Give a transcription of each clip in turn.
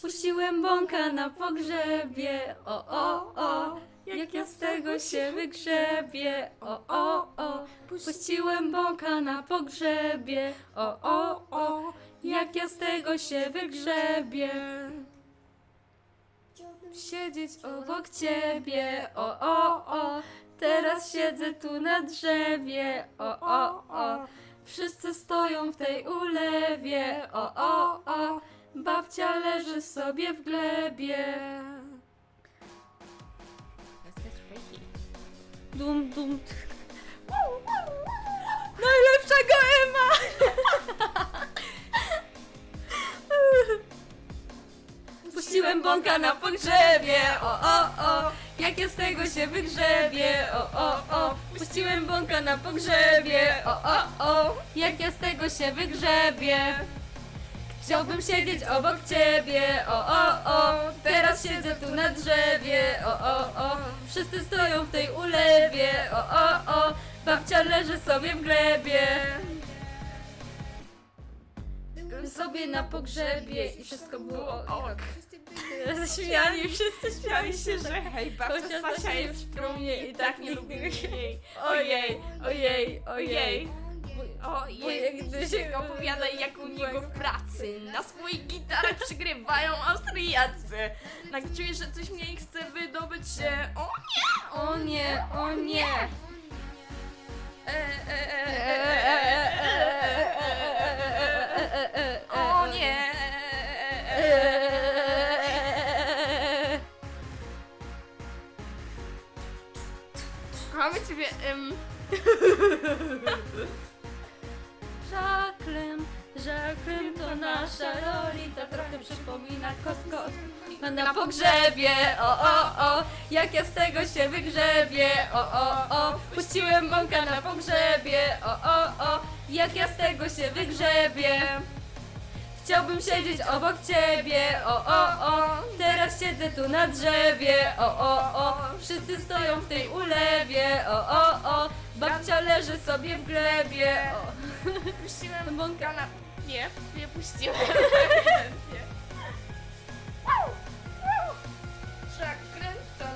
Puściłem bąka na pogrzebie, o, o, o, jak ja z tego się wygrzebię, o, o, o. Puściłem bąka na pogrzebie, o, o, o, jak ja z tego się wygrzebię. Siedzieć obok ciebie, o, o, o, teraz siedzę tu na drzewie, o, o, o. Wszyscy stoją w tej ulewie, o, o. Babcia leży sobie w glebie. Dum, dum. Najlepszego Ema! Puściłem bąka na pogrzebie, o, o, o. Jak ja z tego się wygrzebie, o, o, o. Puściłem bąka na pogrzebie, o, o, o. Jak ja z tego się wygrzebie. Chciałbym siedzieć obok ciebie, o, o, o. Teraz siedzę tu na drzewie, o, o, o. Wszyscy stoją w tej ulewie, o, o, o. Babcia leży sobie w glebie. Byłem sobie na pogrzebie i wszystko było ok. Śmiali, wszyscy śmiali się, że hej, babcia Stasia Stasia jest w trumnie i tak nie lubię jej. Ojej, ojej. Ojej. Ojej, Ojej, gdy się opowiada jak u niego w pracy. Na swojej gitarach przygrywają Austriacy. Tak czuję, że coś mnie chce wydobyć się. O nie! O nie, o nie. E, e, e, e, e, e, e, e. O nie! Kochamy ciebie. em, Jacqueline, Jacqueline to nasza Lolita, trochę przypomina kostko. Na, na pogrzebie, o, o, o, jak ja z tego się wygrzebię, o, o, o, puściłem bąka na pogrzebie, o, o, o, jak ja z tego się wygrzebię. Chciałbym siedzieć obok ciebie, o, o, o, teraz siedzę tu na drzewie, o, o, o, wszyscy stoją w tej ulewie, o, o, o, babcia leży sobie w glebie, o. Puściłem Bąka. na... Nie, nie puściłem.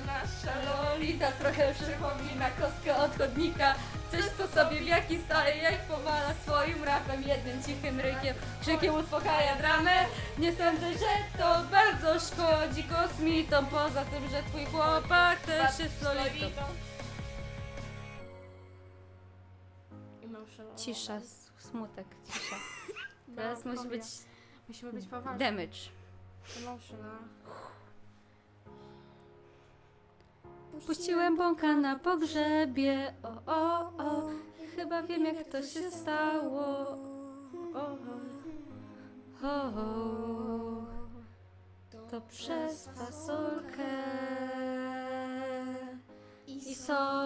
nasza Lolita trochę przypomina kostkę od chodnika. Coś co sobie w jaki staje, jak powala swoim rapem Jednym cichym rykiem, krzykiem uspokaja dramę. Nie sądzę, że to bardzo szkodzi kosmitom. Poza tym, że twój chłopak też jest Lolitą. Emotional. Cisza, s- smutek, cisza Teraz No, musi być Musimy być poważni. damage. Emotional. Puściłem bąka na pogrzebie, o, o, o. Chyba wiem jak to się stało. O, o, o. To przez fasolkę. I sol